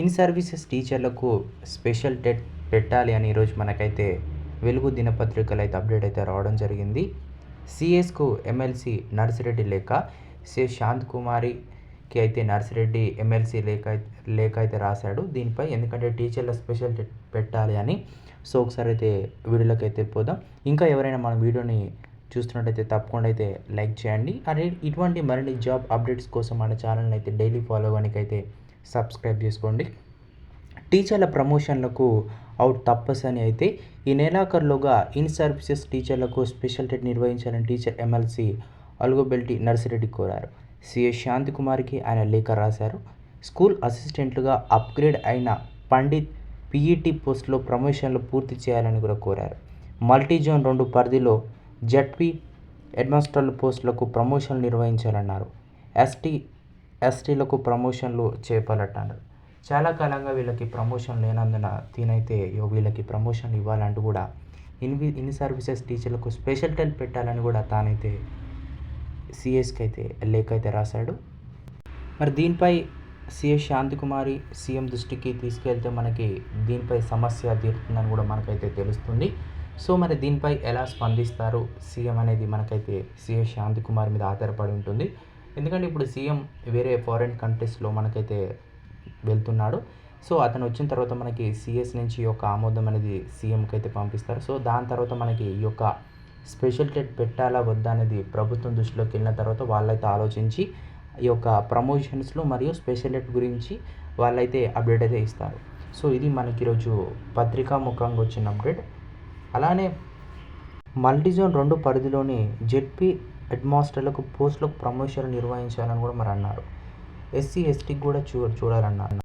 In services టీచర్లకు special TET పెట్టాలి అని ఈరోజు మనకైతే వెలుగు దినపత్రికలు అయితే అప్డేట్ అయితే రావడం జరిగింది. సిఎస్కు ఎమ్మెల్సీ నర్సిరెడ్డి లేఖ సి శాంత్ కుమారికి అయితే నర్సిరెడ్డి ఎమ్మెల్సీ లేఖ లేఖ అయితే రాశాడు. దీనిపై ఎందుకంటే టీచర్ల స్పెషల్ పెట్టాలి అని సో ఒకసారి అయితే వీడియోలోకి అయితే పోదాం. ఇంకా ఎవరైనా మన వీడియోని చూస్తున్నట్టయితే తప్పకుండా అయితే లైక్ చేయండి. అదే ఇటువంటి మరిన్ని జాబ్ అప్డేట్స్ కోసం మన ఛానల్ని అయితే డైలీ ఫాలో అయితే సబ్స్క్రైబ్ చేసుకోండి. టీచర్ల ప్రమోషన్లకు అవుట్ తప్పస్ అని అయితే ఈ నెలాఖరులోగా ఇన్ సర్వీసెస్ టీచర్లకు స్పెషల్ టెట్ నిర్వహించాలని టీచర్ ఎమ్మెల్సీ అలుగుబెల్టి నర్సిరెడ్డి కోరారు. సిఎస్ శాంతికుమార్కి ఆయన లేఖ రాశారు. స్కూల్ అసిస్టెంట్లుగా అప్గ్రేడ్ అయిన పండిత్ పీఈటీ పోస్టులో ప్రమోషన్లు పూర్తి చేయాలని కూడా కోరారు. మల్టీ జోన్ రెండు పరిధిలో జడ్పీ హెడ్మాస్టర్ల పోస్టులకు ప్రమోషన్లు నిర్వహించాలన్నారు. ఎస్టీ ఎస్టీలకు ప్రమోషన్లు చేపలట్టన్నారు చాలా కాలంగా వీళ్ళకి ప్రమోషన్ లేనందున దీనైతే వీళ్ళకి ప్రమోషన్ ఇవ్వాలంటూ కూడా ఇన్వి ఇన్ సర్వీసెస్ టీచర్లకు స్పెషల్ టెన్ పెట్టాలని కూడా తానైతే సిఎస్కి అయితే లేఖ అయితే రాశాడు. మరి దీనిపై సిఎస్ శాంతికుమారి సీఎం దృష్టికి తీసుకెళ్తే మనకి దీనిపై సమస్య తీరుతుందని కూడా మనకైతే తెలుస్తుంది. సో మరి దీనిపై ఎలా స్పందిస్తారు సీఎం అనేది మనకైతే సిఎస్ శాంతికుమార్ మీద ఆధారపడి ఉంటుంది. ఎందుకంటే ఇప్పుడు సీఎం వేరే ఫారిన్ కంట్రీస్లో మనకైతే వెళ్తున్నాడు. సో అతను వచ్చిన తర్వాత మనకి సిఎస్ నుంచి ఈ యొక్క ఆమోదం అనేది సీఎంకి అయితే పంపిస్తారు. సో దాని తర్వాత మనకి ఈ యొక్క స్పెషల్ టెట్ పెట్టాలా వద్దా అనేది ప్రభుత్వం దృష్టిలోకి వెళ్ళిన తర్వాత వాళ్ళైతే ఆలోచించి ఈ యొక్క ప్రమోషన్స్లో మరియు స్పెషల్ టెట్ గురించి వాళ్ళైతే అప్డేట్ అయితే ఇస్తారు. సో ఇది మనకి ఈరోజు పత్రికా ముఖంగా వచ్చిన అప్డేట్. అలానే మల్టీజోన్ రెండు పరిధిలోని జెడ్పీ హెడ్ మాస్టర్లకు పోస్టులకు ప్రమోషన్లు నిర్వహించాలని కూడా మరి అన్నారు. ఎస్సీ ఎస్టీకి కూడా చూ చూడాలన్నారు.